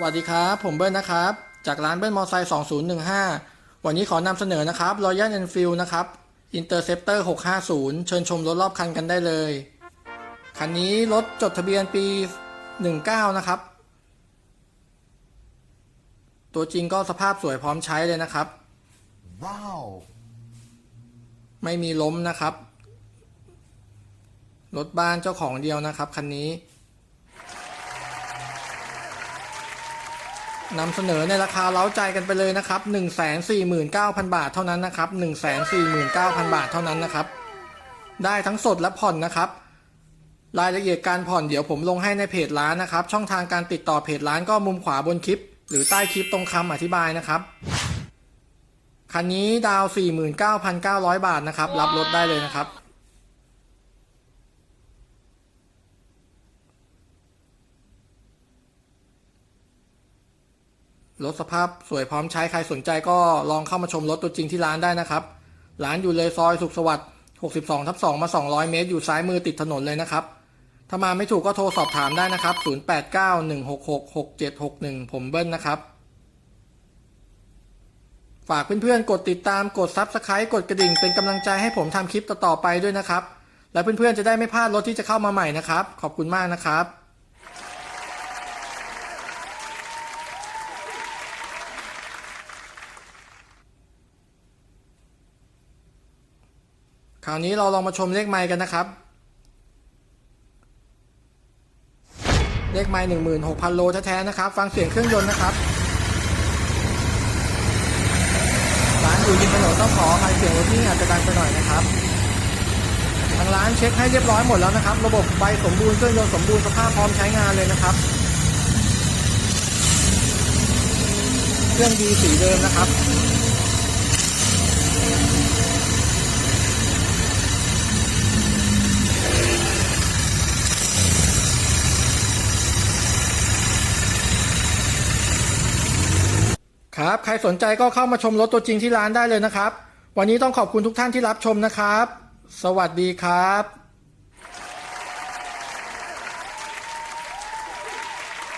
วัสดีครับ ผมเบิ้ลนะครับ จากร้านเบิ้ลมอไซค์2015 วันนี้ขอนำเสนอนะครับ Royal Enfield นะครับ Interceptor 650 เชิญชมรถรอบคันกันได้เลย คันนี้รถจดทะเบียนปี 19 นะครับ ตัวจริงก็สภาพสวยพร้อมใช้เลยนะครับ Wow. ไม่มีล้มนะครับ รถบ้านเจ้าของเดียวนะครับ คันนี้ นำเสนอในราคาเล้าใจกันไปเลยนะครับ 149,000 บาทเท่านั้นนะครับ 149,000 บาทเท่านั้นนะครับ ได้ทั้งสดและผ่อนนะครับ รายละเอียดการผ่อนเดี๋ยวผมลงให้ในเพจร้านนะครับ ช่องทางการติดต่อเพจร้านก็มุมขวาบนคลิป หรือใต้คลิปตรงคำอธิบายนะครับ คันนี้ดาว 49,900 บาทนะครับ รับรถได้เลยนะครับ รถสภาพสวยพร้อมใช้ใครสนใจก็ลองเข้ามาชมรถตัวจริงที่ร้านได้นะครับ ร้านอยู่เลยซอยสุขสวัสดิ์62ทับ2มา 200 เมตร อยู่ซ้ายมือติดถนนเลยนะครับ ถ้ามาไม่ถูกก็โทรสอบถามได้นะครับ 0891666761 ผมเบิ้ลนะครับ ฝากเพื่อนๆ กดติดตามกด Subscribe กดกระดิ่งเป็นกำลังใจให้ผมทำคลิปต่อๆไปด้วยนะครับ และเพื่อนๆ จะได้ไม่พลาดรถที่จะเข้ามาใหม่นะครับ ขอบคุณมากนะครับ คราวนี้เราลองมาชมเลขไมค์กันนะครับ เลขไมค์หนึ่งหมื่นหกพันโลแท้ๆนะครับ ฟังเสียงเครื่องยนต์นะครับร้านอยู่ริมถนนต้องขออภัยเสียงรถที่อาจจะดังไปหน่อยนะครับทางร้านเช็คให้เรียบร้อยหมดแล้วนะครับ ระบบไฟสมบูรณ์เครื่องยนต์สมบูรณ์สภาพพร้อมใช้งานเลยนะครับ เครื่องดีสีเดิมนะครับ ครับ ใครสนใจก็เข้ามาชมรถตัวจริงที่ร้านได้เลยนะครับ วันนี้ต้องขอบคุณทุกท่านที่รับชมนะครับ สวัสดีครับ